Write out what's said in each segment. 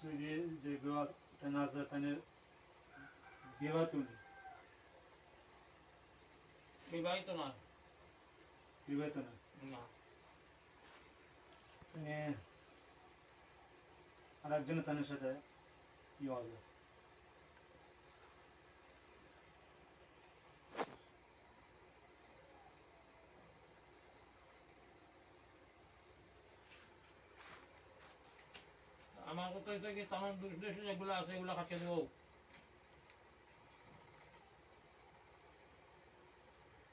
তেনে আছে তেনে বিবাহ বিবাহিত না বিবাহিত না না আর একজনের তেনের সাথে ইয়ে আছে আমার কথা হচ্ছে কি তোমার দুষ দুষ যেগুলো আছে এগুলো খাটিয়ে দেবো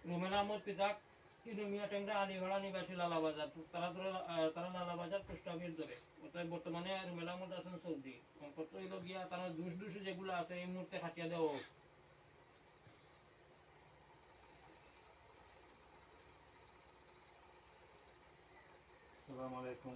রুমেন আহমদ পিতাক তিনুমিয়া টেংরা আলিগড়া নিবাসী লালাবাজার তারা ধরে আহ, তারা লালাবাজার পোস্ট অফিস ধরে অতএব বর্তমানে রুমেন আহমদ আছেন সৌদি অঙ্কত হইল গিয়া তারা দুষ দুষ যেগুলো আছে এই মুহূর্তে খাটিয়ে দেওয়া হোক। আসসালামু আলাইকুম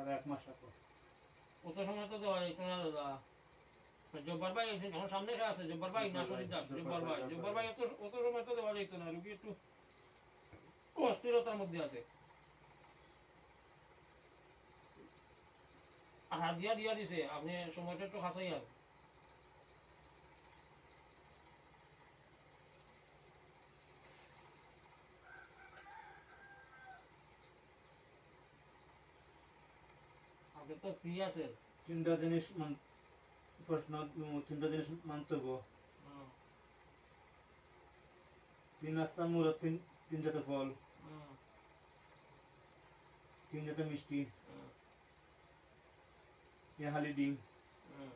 আর এক মাস রাখো অত সময় তো দেওয়া যেত না দাদা জব্বার ভাই এসে সামনে আছে জব্বার ভাই না শরীর দাস জব্বার ভাই জব্বার ভাই অত অত সময় তো দেওয়া যেত না। রুগী একটু অস্থিরতার মধ্যে আছে। হাত দিয়া দিয়া দিছে। আপনি সময়টা একটু খাসাই আর আপনি তো ফ্রি আছেন তিনটা জিনিস মান প্রশ্ন উম, তিনটা জিনিস মন্তব্য হুম, তিন রাস্তার মূলত তিন তিন জাতের ফল। হুম, তিন জাতের মিষ্টি। হুম, ইহালি ডিম। হুম।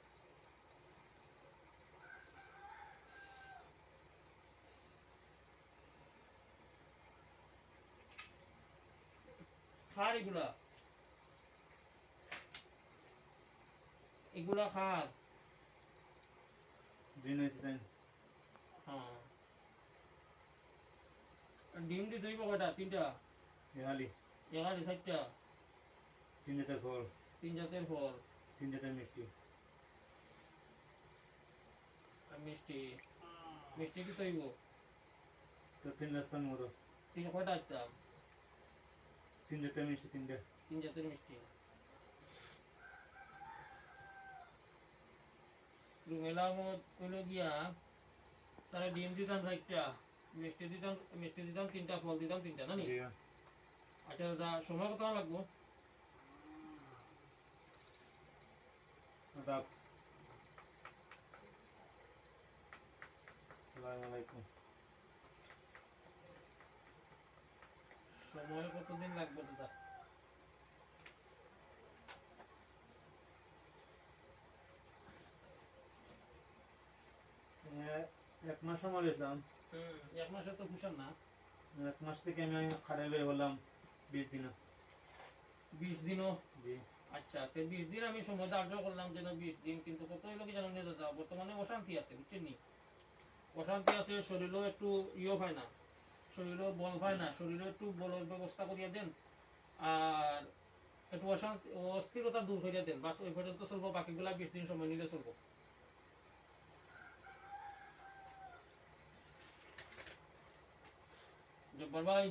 এগুলা এগুলা খার হ্যাঁ। ডিম দি দুই কয়টা তিনটা? ইহালি এগারো চারটা? তিন জাতের ফল। তিন জাতের ফল। তিন জাতের মিষ্টি। মিষ্টি। মিষ্টি কি তৈব? তো তিন রাস্তার মতো। তিন কয়টা একটা তিন জাতের মিষ্টি তিনটে। তিন জাতের মিষ্টি। রুমেলা মত কইল গিয়া তারা ডিম দিতাম চারটা মিষ্টি দিতাম মিষ্টি দিতাম তিনটা ফল দিতাম তিনটা না নি? আচ্ছা দাদা সময় কত লাগবো? সময় কতদিন লাগবে দাদা? এক মাস সময় গেছিলাম এক মাসে তো খুশান না। এক মাস থেকে আমি খাড়াই লই হলাম বিশ দিন বিশ দিনও? জি। আচ্ছা তো বিশ দিন আমি সময় ধার্য করলাম যেন বিশ দিন কিন্তু কত হইল কি জানো না দাদা বর্তমানে অশান্তি আছে বুঝছেন নি? অশান্তি আছে শরীরও একটু ইয়ে হয় না। শরীরও বল হয় না শরীরে একটু বলের ব্যবস্থা করিয়া দেন। আর একটু অশান্তি অস্থিরতা দূর করিয়া দেন। বাস ওই পর্যন্ত চলবো বাকিগুলা বিশ দিন সময় নিলে চলবো। জব্বার ভাই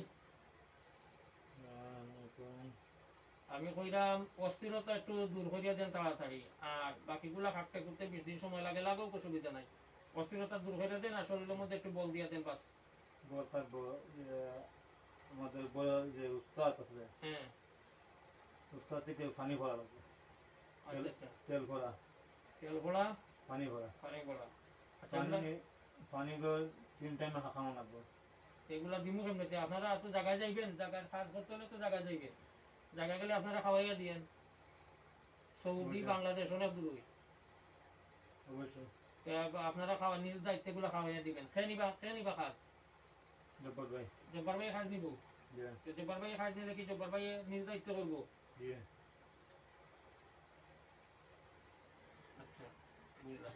আমি কইরাম অস্থিরতা একটু দূর করিয়া দেন তাড়াতাড়ি। আর বাকিগুলা খাটতে করতে বিশ দিন সময় লাগে লাগেও অসুবিধা নাই। অস্থিরতা দূর করিয়া দেন আর শরীরের মধ্যে একটু বল দিয়া দেন বাস। বল থাকব আমাদের যে উস্তাদ আছে। হ্যাঁ। উস্তাদ থেকে পানি ভরা লাগবে আচ্ছা আচ্ছা। তেল ভরা। তেল ভরা? পানি ভরা। পানি ভরা। আচ্ছা পানি পানি তিন টাইমে খাওয়ানো লাগবে। এগুলা দিমু কেমনিতে আপনারা তো জায়গায় যাইবেন জায়গায় কাজ করতে হলে তো জায়গায় যাইবেন। জায়গায় গেলে আপনারা খাওয়াইয়া দিয়েন। সৌদি বাংলাদেশ অনেক দূরই। অবশ্যই। আপনারা খাওয়া নিজ দায়িত্বগুলো খাওয়াইয়া দিবেন। খেয়ে নিবা খেয়ে নিবা খাস। জব্বর ভাই। জব্বার ভাই খাস নিব। জব্বার ভাই নিলে কি জব্বার ভাই নিজ দায়িত্ব করব? আচ্ছা বুঝলাম।